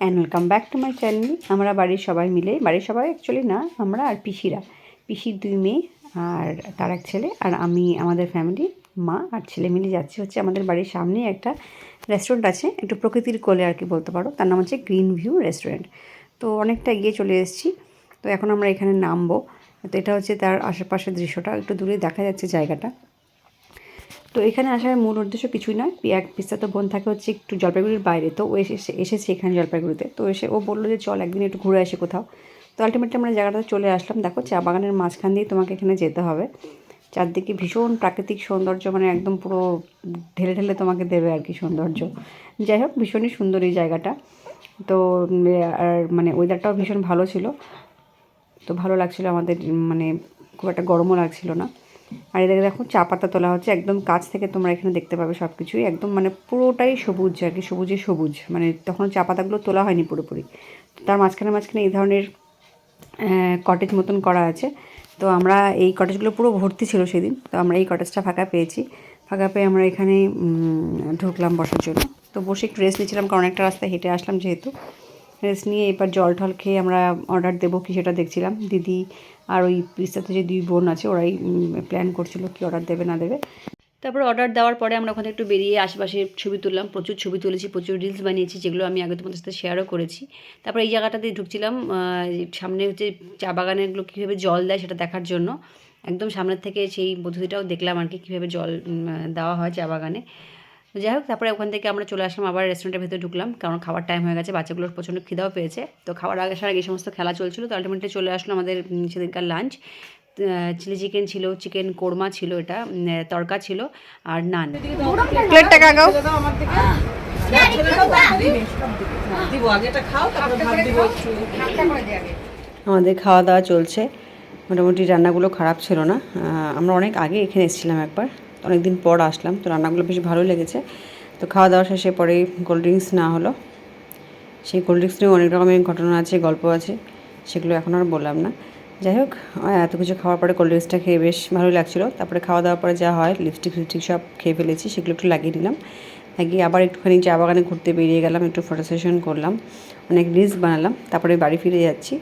And welcome back to my channel. আমরা বাড়ির সবাই মিলে, বাড়ির সবাই অ্যাকচুয়ালি না, আমরা আর পিসিরা। পিসির দুই মেয়ে আর তার এক ছেলে আর আমি, আমাদের ফ্যামিলি মা আর ছেলে মিলে যাচ্ছি হচ্ছে আমাদের বাড়ির সামনেই একটা রেস্টুরেন্ট আছে, একটু প্রকৃতির কোলে আর কি বলতে পারো। তার নাম হচ্ছে গ্রিন ভিউ রেস্টুরেন্ট তো অনেকটা এগিয়ে চলে এসেছি। তো এখন আমরা এখানে নামবো। তো এটা হচ্ছে তার আশেপাশের দৃশ্যটা, একটু দূরে দেখা যাচ্ছে জায়গাটা। তো এখানে আসার মূল উদ্দেশ্য কিছুই নয়। এক পিস্তা তো বোন থাকে হচ্ছে একটু জলপাইগুড়ির বাইরে। তো ও এসে এসেছে এখানে জলপাইগুড়িতে। তো এসে ও বলল যে, চল একদিন একটু ঘুরে আসি কোথাও। তো আলটিমেটলি আমরা জায়গাটাতে চলে আসলাম। দেখো, চা বাগানের মাঝখান দিয়ে তোমাকে এখানে যেতে হবে। চারদিকে ভীষণ প্রাকৃতিক সৌন্দর্য মানে একদম পুরো ঢেলে ঢেলে তোমাকে দেবে আর কি সৌন্দর্য। যাই হোক, ভীষণই সুন্দর এই জায়গাটা। তো আর মানে ওয়েদারটাও ভীষণ ভালো ছিল। তো ভালো লাগছিল আমাদের মানে খুব একটা গরমও লাগছিল না। আর এদিকে দেখো চা পাতা তোলা হচ্ছে, একদম কাছ থেকে তোমরা এখানে দেখতে পাবে সব কিছুই একদম মানে পুরোটাই সবুজ আর কি, সবুজে সবুজ। মানে তখন চা পাতাগুলো তোলা হয়নি পুরোপুরি। তার মাঝখানে মাঝখানে এই ধরনের কটেজ মতন করা আছে। তো আমরা এই কটেজগুলো পুরো ভর্তি ছিল সেদিন। তো আমরা এই কটেজটা ফাঁকা পেয়েছি। ফাঁকা পেয়ে আমরা এখানে ঢুকলাম বসার জন্য। তো বসে একটু রেস্ট নিয়েছিলাম কারণ একটা রাস্তায় হেঁটে আসলাম যেহেতু। রেস্ট নিয়ে এবার জল টল খেয়ে আমরা অর্ডার দেবো কি সেটা দেখছিলাম। দিদি আর ওই পিস্তাতে যে দুই বোন আছে ওরাই প্ল্যান করছিল কি অর্ডার দেবে না দেবে। তারপর অর্ডার দেওয়ার পরে আমরা ওখানে একটু বেরিয়ে আশেপাশে ছবি তুললাম, প্রচুর ছবি তুলেছি, প্রচুর রিলস বানিয়েছি যেগুলো আমি আগে তোমাদের সাথে শেয়ারও করেছি। তারপর এই জায়গাটাতে ঢুকছিলাম সামনে হচ্ছে চা বাগানেরগুলো কীভাবে জল দেয় সেটা দেখার জন্য। একদম সামনের থেকে সেই পদ্ধতিটাও দেখলাম আর কি কীভাবে জল দেওয়া হয় চা বাগানে। তো যাই হোক তারপরে ওখান থেকে আমরা চলে আসলাম আবার রেস্টুরেন্টের ভেতরে ঢুকলাম কারণ খাবার টাইম হয়ে গেছে বাচ্চাগুলোর প্রচণ্ড খিদাও পেয়েছে। তো খাওয়ার আগে সার আগে এই সমস্ত খেলা চলছিল তো আলটিমেটলি চলে আসলো আমাদের সেদিনকার লাঞ্চ চিলি চিকেন ছিল চিকেন কোরমা ছিল এটা তড়কা ছিল আর নান আমাদের খাওয়া দাওয়া চলছে মোটামুটি রান্নাগুলো খারাপ ছিল না। আমরা অনেক আগে এখানে এসেছিলাম একবার। অনেক দিন পর আসলাম, তো রান্নাগুলো বেশ ভালো লেগেছে। তো খাওয়া দাওয়া শেষে পরে কোল্ড ড্রিঙ্কস না হলো। সেই কোল্ড ড্রিঙ্কস নিয়েও অনেক রকমের ঘটনা আছে, গল্প আছে, সেগুলো এখন আর বললাম না। যাই হোক এত কিছু খাওয়ার পরে কোল্ড ড্রিঙ্কসটা খেয়ে বেশ ভালোই লাগছিল। তারপরে খাওয়া দাওয়ার পরে যা হয় লিপস্টিক ফিপস্টিক সব খেয়ে ফেলেছি, সেগুলো একটু লাগিয়ে নিলাম। লাগিয়ে আবার একটুখানি চা বাগানে ঘুরতে বেরিয়ে গেলাম, একটু ফটো সেশন করলাম, অনেক রিলস বানালাম, তারপরে বাড়ি ফিরে যাচ্ছি।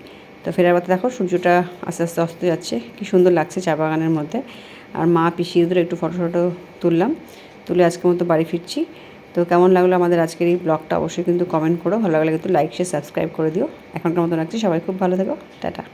তো ফেরার পথে দেখো সূর্যটা আস্তে আস্তে অস্ত যাচ্ছে, কি সুন্দর লাগছে চা বাগানের মধ্যে। আর মা পিসি ধরে একটু ফটো ফটো তুললাম, তুলে আজকের মতো বাড়ি ফিরছি। তো কেমন লাগল আমাদের আজকের এই ব্লগটা অবশ্যই কিন্তু কমেন্ট করো, ভালো লাগলে কিন্তু লাইক শেয়ার সাবস্ক্রাইব করে দিও। এখনকার মতো রাখছি, সবাই খুব ভালো থাকো, টাটা।